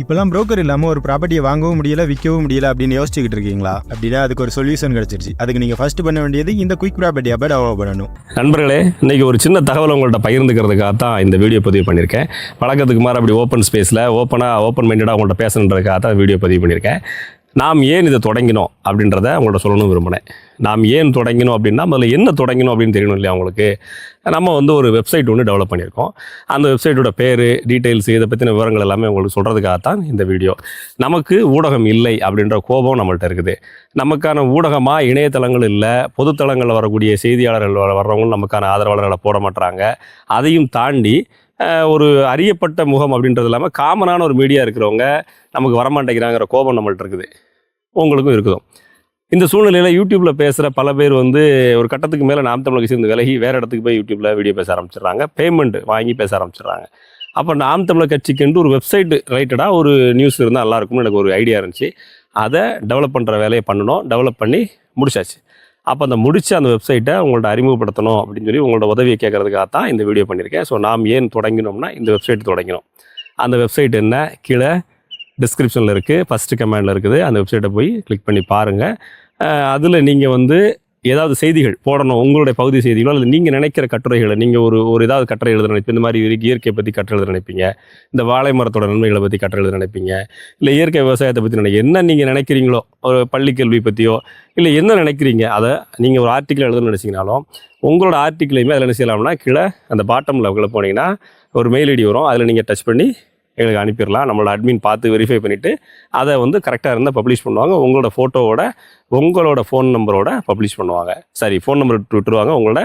இப்போலாம் புரோக்கர் இல்லாமல் ஒரு ப்ராப்பர்ட்டியை வாங்கவும் முடியல விற்கவும் முடியல அப்படின்னு யோசிச்சுக்கிட்டு இருக்கீங்களா? அப்படின்னா அதுக்கு ஒரு சொல்யூஷன் கிடைச்சிருச்சு. அதுக்கு நீங்கள் ஃபர்ஸ்ட் பண்ண வேண்டியது இந்த குயிக் ப்ராப்பர்ட்டி அப்போ டெவலப் பண்ணணும். நண்பர்களே இன்றைக்கி ஒரு சின்ன தகவல் உங்கள்கிட்ட பகிர்ந்துக்கிறதுக்காக தான் இந்த வீடியோ பதிவு பண்ணியிருக்கேன். வழக்கத்துக்கு மாற அப்படி ஓப்பன் ஸ்பேஸில் ஓப்பனாக ஓப்பன் மைண்டடாக உங்கள்கிட்ட பேசணுன்றதுக்காக தான் வீடியோ பதிவு பண்ணியிருக்கேன். நாம் ஏன் இதை தொடங்கினோம் அப்படின்றத உங்கள்கிட்ட சொல்லணும் விரும்பினேன் நாம் ஏன் தொடங்கினோம் அப்படின்னா முதல்ல என்ன தொடங்கினோம் அப்படின்னு தெரியணும் இல்லையா உங்களுக்கு? நம்ம வந்து ஒரு வெப்சைட் ஒன்று டெவலப் பண்ணியிருக்கோம். அந்த வெப்சைட்டோட பேர் டீட்டெயில்ஸ் இதை பற்றின விவரங்கள் எல்லாமே உங்களுக்கு சொல்கிறதுக்காக தான் இந்த வீடியோ நமக்கு ஊடகம் இல்லை அப்படின்ற கோபம் நம்மள்ட்ட இருக்குது. நமக்கான ஊடகமாக இணையதளங்கள் இல்லை பொதுத்தளங்களில் வரக்கூடிய செய்தியாளர்கள் வர- வர்றவங்களும் நமக்கான ஆதரவாளர்களை போட மாட்டுறாங்க அதையும் தாண்டி ஒரு அறியப்பட்ட முகம் அப்படின்றது இல்லாமல் காமனான ஒரு மீடியா இருக்கிறவங்க நமக்கு வரமாட்டேங்கிறாங்கிற கோபம் நம்மள்ட்ட இருக்குது. உங்களுக்கும் இருக்குதோ. இந்த சூழ்நிலையில் யூடியூப்பில் பேசுகிற பல பேர் வந்து ஒரு கட்டத்துக்கு மேலே நாம் தமிழுக்கு சேர்ந்து விலகி வேறு இடத்துக்கு போய் யூடியூப்பில் வீடியோ பேச ஆரம்பிச்சிடுறாங்க. பேமெண்ட் வாங்கி பேச ஆரம்பிச்சிடுறாங்க. அப்போ நாம் தமிழர் கட்சிக்குன்ட்டு ஒரு வெப்சைட் ரைட்டடாக ஒரு நியூஸ் இருந்தால் நல்லாயிருக்கும்னு எனக்கு ஒரு ஐடியா இருந்துச்சு. அதை டெவலப் பண்ணுற வேலையை பண்ணணும். டெவலப் பண்ணி முடிச்சாச்சு. அப்போ அந்த முடித்த அந்த வெப்சைட்டை உங்கள்ட்ட அறிமுகப்படுத்தணும் அப்படின்னு சொல்லி உங்களோட உதவியை கேட்கறதுக்காக தான் இந்த வீடியோ பண்ணியிருக்கேன். ஸோ நாம் ஏன் தொடங்கினோம்னா இந்த வெப்சைட் தொடங்கினோம். அந்த வெப்சைட் என்ன? கீழே டிஸ்கிரிப்ஷனில் இருக்குது ஃபஸ்ட்டு கமெண்டில் இருக்குது. அந்த வெப்சைட்டை போய் கிளிக் பண்ணி பாருங்கள் அதில் நீங்கள் வந்து ஏதாவது செய்திகள் போடணும் உங்களுடைய பகுதி செய்திகளோ அல்லது நீங்கள் நினைக்கிற கட்டுரைகளை நீங்கள் ஒரு ஒரு ஏதாவது கட்டுரை எழுத நினைப்பீங்க. இந்த மாதிரி இயற்கையை பற்றி கட்டுரை எழுத நினைப்பீங்க. இந்த வாழை மரத்தோட நன்மைகளை பற்றி கட்டுரை எழுத நினைப்பீங்க. இல்லை இயற்கை விவசாயத்தை பற்றி நினை என்ன நீங்கள் நினைக்கிறீங்களோ ஒரு பள்ளி கல்வி பற்றியோ இல்லை என்ன நினைக்கிறீங்க அதை நீங்கள் ஒரு ஆர்டிக்கிள் எழுதணும்னு நினச்சிங்கனாலும் உங்களோட ஆர்டிக்கிளையுமே அதில் என்ன செய்யலாம்னா கீழே அந்த பாட்டம் லெவலில் போனீங்கன்னா ஒரு மெயில் ஐடி வரும். அதில் நீங்கள் டச் பண்ணி எங்களுக்கு அனுப்பிடலாம். நம்மளோட அட்மின் பார்த்து வெரிஃபை பண்ணிவிட்டு அதை வந்து கரெக்டாக இருந்தால் பப்ளிஷ் பண்ணுவாங்க. உங்களோட ஃபோட்டோவோட உங்களோட ஃபோன் நம்பரோட பப்ளிஷ் பண்ணுவாங்க. சரி ஃபோன் நம்பர் விட்டுருவாங்க. உங்களோட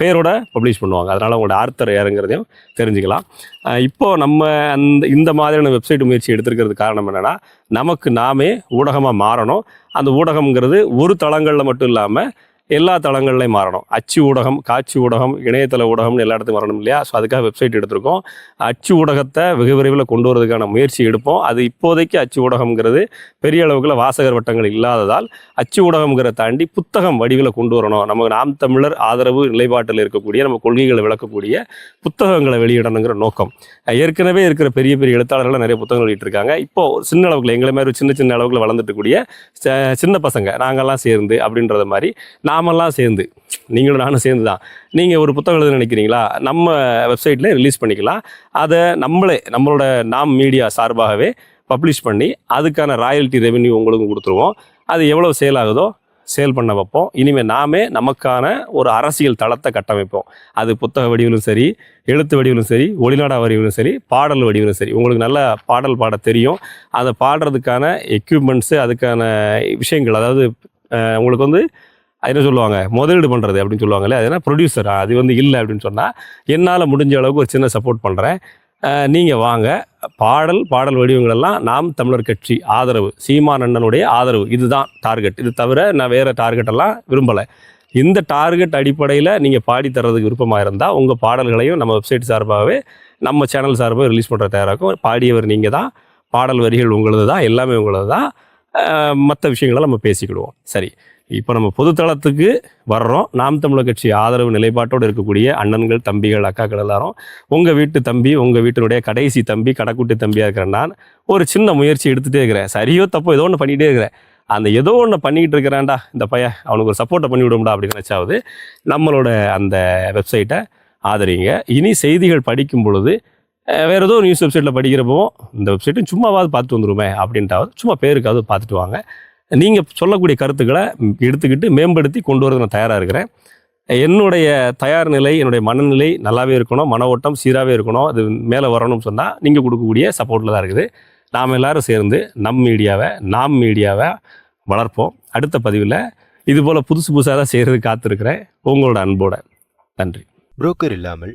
பேரோட பப்ளிஷ் பண்ணுவாங்க. அதனால் உங்களோட ஆர்த்தர் யாருங்கிறதையும் தெரிஞ்சுக்கலாம். இப்போது இப்போ நம்ம அந்த இந்த மாதிரியான வெப்சைட் முயற்சி எடுத்துருக்கிறது காரணம் என்னென்னா நமக்கு நாமே ஊடகமாக மாறணும். அந்த ஊடகம்ங்கிறது ஒரு தளங்களில் மட்டும் இல்லாமல் எல்லா தளங்கள்லையும் மாறணும். அச்சு ஊடகம் காட்சி ஊடகம் இணையதள ஊடகம்னு எல்லா இடத்துக்கும் வரணும் இல்லையா? ஸோ அதுக்காக வெப்சைட் எடுத்திருக்கோம். அச்சு ஊடகத்தை வெகு விரைவில் கொண்டு வரதுக்கான முயற்சி எடுப்போம். அது இப்போதைக்கு அச்சு ஊடகம்ங்கிறது பெரிய அளவுக்குள்ள வாசகர் வட்டங்கள் இல்லாததால் அச்சு ஊடகம்ங்கிற தாண்டி புத்தகம் வடிவில் கொண்டு வரணும். நமக்கு நாம் தமிழர் ஆதரவு நிலைப்பாட்டில் இருக்கக்கூடிய நம்ம கொள்கைகளை விளக்கக்கூடிய புத்தகங்களை வெளியிடணுங்கிற நோக்கம். ஏற்கனவே இருக்கிற பெரிய பெரிய எழுத்தாளர்கள் நிறைய புத்தகங்கள் வெளியிட்டிருக்காங்க. இப்போ சின்ன அளவுக்குள்ள எங்களை மாதிரி ஒரு சின்ன சின்ன அளவுக்குள்ள வளர்ந்துட்டு கூடிய ச- சின்ன பசங்க நாங்கள்லாம் சேர்ந்து அப்படின்றத மாதிரி நான் நாமெல்லாம் சேர்ந்து நீங்களும் நானும் சேர்ந்து தான் நீங்கள் ஒரு புத்தகம் எழுத நினைக்கிறீங்களா? நம்ம வெப்சைட்டில் ரிலீஸ் பண்ணிக்கலாம். அதை நம்மளே நம்மளோட நாம் மீடியா சார்பாகவே பப்ளிஷ் பண்ணி அதுக்கான ராயல்ட்டி ரெவென்யூ உங்களுக்கும் கொடுத்துருவோம். அது எவ்வளோ சேல் ஆகுதோ சேல் பண்ண வைப்போம். இனிமேல் நாமே நமக்கான ஒரு அரசியல் தளத்தை கட்டமைப்போம். அது புத்தக வடிவிலும் சரி எழுத்து வடிவிலும் சரி ஒளிநாடா வடிவிலும் சரி பாடல் வடிவிலும் சரி. உங்களுக்கு நல்ல பாடல் பாட தெரியும். அதை பாடுறதுக்கான எக்யூப்மெண்ட்ஸு அதுக்கான விஷயங்கள் அதாவது உங்களுக்கு வந்து என்ன சொல்லுவாங்க? முதலீடு பண்ணுறது அப்படின்னு சொல்லுவாங்கல்ல அது என்ன? ப்ரொடியூசர் அது வந்து இல்லை அப்படின்னு சொன்னால் என்னால் முடிஞ்ச அளவுக்கு ஒரு சின்ன சப்போர்ட் பண்ணுறேன் நீங்கள் வாங்க. பாடல் பாடல் வடிவங்களெல்லாம் நாம் தமிழர் கட்சி ஆதரவு சீமான் அண்ணனுடைய ஆதரவு. இதுதான் டார்கெட் இது தவிர நான் வேறு டார்கெட்டெல்லாம் விரும்பலை. இந்த டார்கெட் அடிப்படையில் நீங்கள் பாடி தர்றதுக்கு விருப்பமாக இருந்தால் உங்கள் பாடல்களையும் நம்ம வெப்சைட் சார்பாகவே நம்ம சேனல் சார்பாக ரிலீஸ் பண்ணுற தயாராகும் பாடியவர் நீங்கள் தான் பாடல் வரிகள் உங்களது தான் எல்லாமே உங்களது தான் மற்ற விஷயங்களை நம்ம பேசிக்கிடுவோம். சரி இப்போ நம்ம பொதுத்தளத்துக்கு வர்றோம். நாம் தமிழர் கட்சி ஆதரவு நிலைப்பாட்டோடு இருக்கக்கூடிய அண்ணன்கள் தம்பிகள் அக்காக்கள் எல்லாரும் உங்கள் வீட்டு தம்பி உங்கள் வீட்டினுடைய கடைசி தம்பி கடைக்குட்டி தம்பியாக இருக்கிறேன் நான் ஒரு சின்ன முயற்சி எடுத்துகிட்டே இருக்கிறேன் சரியோ தப்போ ஏதோ ஒன்று பண்ணிகிட்டே இருக்கிறேன் அந்த ஏதோ ஒன்று பண்ணிக்கிட்டு இருக்கிறான்டா இந்த பையன் அவனுக்கு ஒரு சப்போர்ட்டை பண்ணி விடும்டா அப்படின்னு நினச்சாவது நம்மளோட அந்த வெப்சைட்டை ஆதரிங்க. இனி செய்திகள் படிக்கும் பொழுது வேறு ஏதோ நியூஸ் வெப்சைட்டில் படிக்கிறப்போ இந்த வெப்சைட்டும் சும்மாவாவது பார்த்து வந்துருமே அப்படின்ட்டாவது சும்மா பேருக்காவது பார்த்துட்டு வாங்க. நீங்கள் சொல்லக்கூடிய கருத்துக்களை எடுத்துக்கிட்டு மேம்படுத்தி கொண்டு வரது நான் தயாராக இருக்கிறேன். என்னுடைய தயார் நிலை என்னுடைய மனநிலை நல்லாவே இருக்கணும் மன ஓட்டம் சீராகவே இருக்கணும் அது மேலே வரணும்னு சொன்னால் நீங்கள் கொடுக்கக்கூடிய சப்போர்ட்டில் தான் இருக்குது. நாம் எல்லோரும் சேர்ந்து நம் மீடியாவை நாம் மீடியாவை வளர்ப்போம். அடுத்த பதிவில் இது போல் புதுசு புதுசாக தான் செய்கிறது காத்திருக்கிறேன். உங்களோட அன்போட நன்றி. புரோக்கர் இல்லாமல்